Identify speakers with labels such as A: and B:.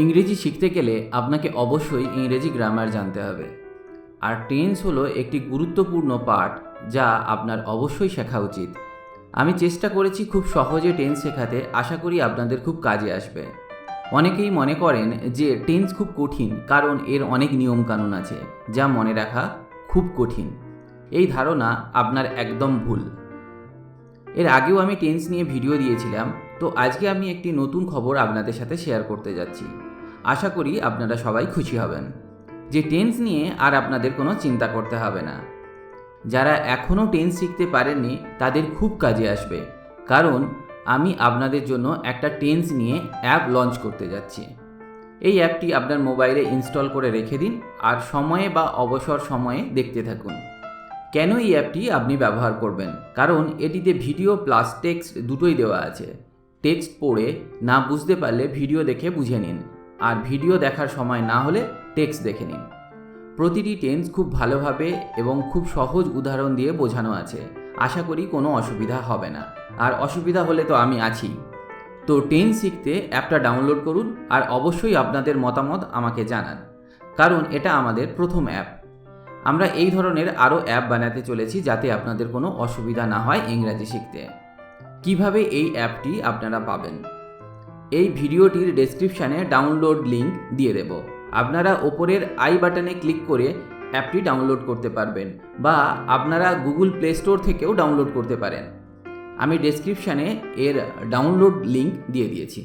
A: ইংরেজি শিখতে গেলে আপনাকে অবশ্যই ইংরেজি গ্রামার জানতে হবে। আর টেন্স হলো একটি গুরুত্বপূর্ণ পার্ট যা আপনার অবশ্যই শেখা উচিত। আমি চেষ্টা করেছি খুব সহজে টেন্স শেখাতে, আশা করি আপনাদের খুব কাজে আসবে। অনেকেই মনে করেন যে টেন্স খুব কঠিন, কারণ এর অনেক নিয়মকানুন আছে, যা মনে রাখা খুব কঠিন। এই ধারণা আপনার একদম ভুল। এর আগেও আমি টেন্স নিয়ে ভিডিও দিয়েছিলাম তো আজকে আমি একটি নতুন খবর আপনাদের সাথে শেয়ার করতে যাচ্ছি। আশা করি আপনারা সবাই খুশি হবেন। যে টেন্স নিয়ে আর আপনাদের কোনো চিন্তা করতে হবে না। যারা এখনও টেন্স শিখতে পারেননি, তাদের খুব কাজে আসবে। কারণ, আমি আপনাদের জন্য একটা টেন্স নিয়ে অ্যাপ লঞ্চ করতে যাচ্ছি। এই অ্যাপটি আপনার মোবাইলে ইনস্টল করে রেখে দিন আর সময়ে বা অবসর সময়ে দেখতে থাকুন। কেন এই অ্যাপটি আপনি ব্যবহার করবেন? কারণ, এটিতে ভিডিও প্লাস টেক্সট দুটোই দেওয়া আছে। টেক্সট পড়ে না বুঝতে পারলে ভিডিও দেখে বুঝে নিন। আর ভিডিও দেখার সময় না হলে টেক্সট দেখে নিন। প্রতিটি টেন্স খুব ভালোভাবে এবং খুব সহজ উদাহরণ দিয়ে বোঝানো আছে। আশা করি কোনো অসুবিধা হবে না। আর অসুবিধা হলে তো আমি আছি। তো টেন্স শিখতে অ্যাপটা ডাউনলোড করুন আর অবশ্যই আপনাদের মতামত আমাকে জানান। কারণ এটা আমাদের প্রথম অ্যাপ। আমরা এই ধরনের আরও অ্যাপ বানাতে চলেছি যাতে আপনাদের কোনো অসুবিধা না হয় ইংরাজি শিখতে। কীভাবে এই অ্যাপটি আপনারা পাবেন? এই ভিডিওটির ডেসক্রিপশানে ডাউনলোড লিঙ্ক দিয়ে দেব। আপনারা ওপরের আই বাটনে ক্লিক করে অ্যাপটি ডাউনলোড করতে পারবেন বা আপনারা গুগল প্লে স্টোর থেকেও ডাউনলোড করতে পারেন। আমি ডেসক্রিপশানে এর ডাউনলোড লিঙ্ক দিয়ে দিয়েছি।